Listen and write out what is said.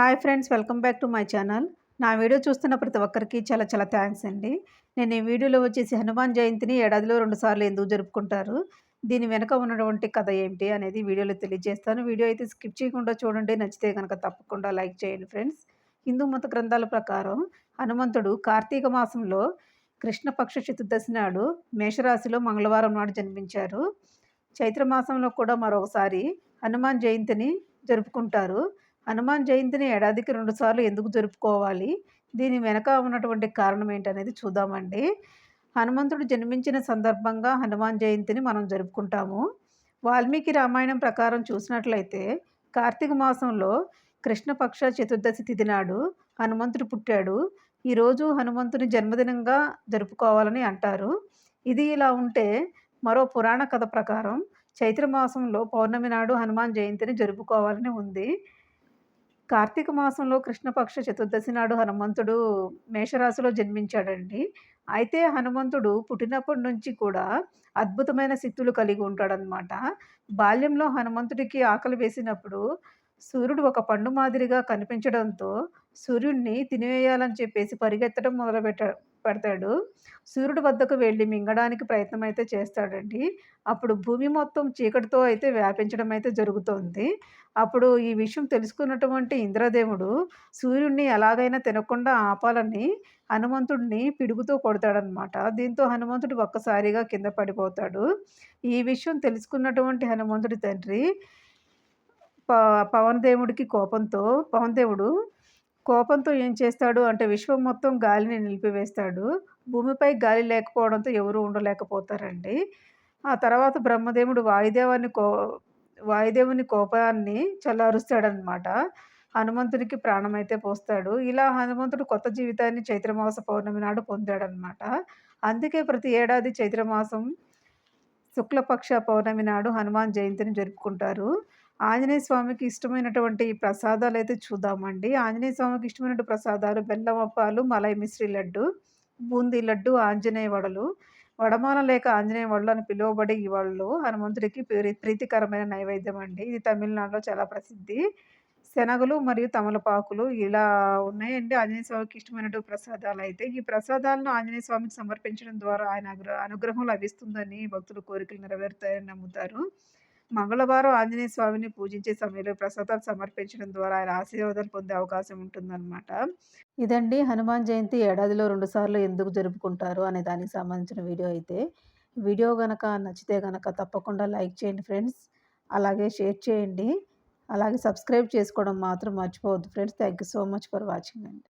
Hi friends welcome back to my channel. నా video చూస్తున్న ప్రతి ఒక్కరికి చాలా చాలా థ్యాంక్స్ అండి. నేను ఈ వీడియోలో వచ్చేసి హనుమాన్ జయంతిని ఏడాదిలో రెండు సార్లు ఎందుకు జరుపుకుంటారు? దీని వెనక ఉన్నటువంటి కథ ఏమిటి అనేది వీడియోలో తెలియజేస్తాను. వీడియో అయితే స్కిప్ చేయకుండా చూడండి. నచ్చితే కనుక తప్పకుండా లైక్ చేయండి ఫ్రెండ్స్. హిందూ మత గ్రంథాల ప్రకారం హనుమంతుడు కార్తీక మాసంలో కృష్ణపక్ష చతుర్దశి నాడు మేషరాశిలో మంగళవారం నాడు జన్మించారు. చైత్రమాసంలో కూడా మరొకసారి హనుమాన్ జయంతిని జరుపుకుంటారు. హనుమాన్ జయంతిని ఏడాదికి రెండుసార్లు ఎందుకు జరుపుకోవాలి? దీని వెనక ఉన్నటువంటి కారణం ఏంటనేది చూద్దామండి. హనుమంతుడు జన్మించిన సందర్భంగా హనుమాన్ జయంతిని మనం జరుపుకుంటాము. వాల్మీకి రామాయణం ప్రకారం చూసినట్లయితే కార్తీక మాసంలో కృష్ణపక్ష చతుర్దశి తిథి నాడు హనుమంతుడు పుట్టాడు. ఈరోజు హనుమంతుని జన్మదినంగా జరుపుకోవాలని అంటారు. ఇది ఇలా ఉంటే మరో పురాణ కథ ప్రకారం చైత్రమాసంలో పౌర్ణమి నాడు హనుమాన్ జయంతిని జరుపుకోవాలని ఉంది. కార్తీక మాసంలో కృష్ణపక్ష చతుర్దశి నాడు హనుమంతుడు మేషరాశిలో జన్మించాడండి. అయితే హనుమంతుడు పుట్టినప్పటి నుంచి కూడా అద్భుతమైన శక్తులు కలిగి ఉంటాడనమాట బాల్యంలో హనుమంతుడికి ఆకలి వేసినప్పుడు సూర్యుడు ఒక పండు మాదిరిగా కనిపించడంతో సూర్యుడిని తినివేయాలని చెప్పేసి పరిగెత్తడం మొదలుపెట్టాడు పెడతాడు. సూర్యుడి వద్దకు వెళ్ళి మింగడానికి ప్రయత్నం అయితే చేస్తాడండి. అప్పుడు భూమి మొత్తం చీకటితో అయితే వ్యాపించడం అయితే జరుగుతోంది. అప్పుడు ఈ విషయం తెలుసుకున్నటువంటి ఇంద్రదేవుడు సూర్యుడిని ఎలాగైనా తినకుండా ఆపాలని హనుమంతుడిని పిడుగుతో కొడతాడనమాట దీంతో హనుమంతుడు ఒక్కసారిగా కింద పడిపోతాడు. ఈ విషయం తెలుసుకున్నటువంటి హనుమంతుడి తండ్రి ప పవన్ దేవుడికి కోపంతో పవన్ దేవుడు కోపంతో ఏం చేస్తాడు అంటే విశ్వం మొత్తం గాలిని నిలిపివేస్తాడు. భూమిపై గాలి లేకపోవడంతో ఎవరు ఉండలేకపోతారండి. ఆ తర్వాత బ్రహ్మదేవుడు వాయుదేవాన్ని కో వాయుదేవుని కోపాన్ని చల్లారుస్తాడనమాట హనుమంతునికి ప్రాణమైతే పోస్తాడు. ఇలా హనుమంతుడు కొత్త జీవితాన్ని చైత్రమాస పౌర్ణమి నాడు పొందాడనమాట అందుకే ప్రతి ఏడాది చైత్రమాసం శుక్లపక్ష పౌర్ణమి నాడు హనుమాన్ జయంతిని జరుపుకుంటారు. ఆంజనేయ స్వామికి ఇష్టమైనటువంటి ప్రసాదాలు అయితే చూద్దామండి. ఆంజనేయ స్వామికి ఇష్టమైనటువంటి ప్రసాదాలు బెల్లమప్పాలు మలై మిశ్రీ లడ్డు బూందీ లడ్డు ఆంజనేయ వడలు. వడమాల లేక ఆంజనేయ వడలు అని పిలువబడే ఈ వడలు హనుమంతుడికి ప్రీతికరమైన నైవేద్యం అండి ఇది తమిళనాడులో చాలా ప్రసిద్ధి. శనగలు మరియు తమలపాకులు ఇలా ఉన్నాయండి. ఆంజనేయ స్వామికి ఇష్టమైనటువంటి ప్రసాదాలు అయితే ఈ ప్రసాదాలను ఆంజనేయ స్వామికి సమర్పించడం ద్వారా ఆయన అనుగ్రహం లభిస్తుందని భక్తులు కోరికలు నెరవేరుతాయని నమ్ముతారు. మంగళవారం ఆంజనేయ స్వామిని పూజించే సమయంలో ప్రసాదాలు సమర్పించడం ద్వారా ఆయన ఆశీర్వాదాలు పొందే అవకాశం ఉంటుందన్నమాట. ఇదండి హనుమాన్ జయంతి ఏడాదిలో రెండుసార్లు ఎందుకు జరుపుకుంటారు అనే దానికి సంబంధించిన వీడియో అయితే. వీడియో కనుక నచ్చితే కనుక తప్పకుండా లైక్ చేయండి ఫ్రెండ్స్. అలాగే షేర్ చేయండి. అలాగే సబ్స్క్రైబ్ చేసుకోవడం మాత్రం మర్చిపోవద్దు friends. Thank you so much for watching అండి.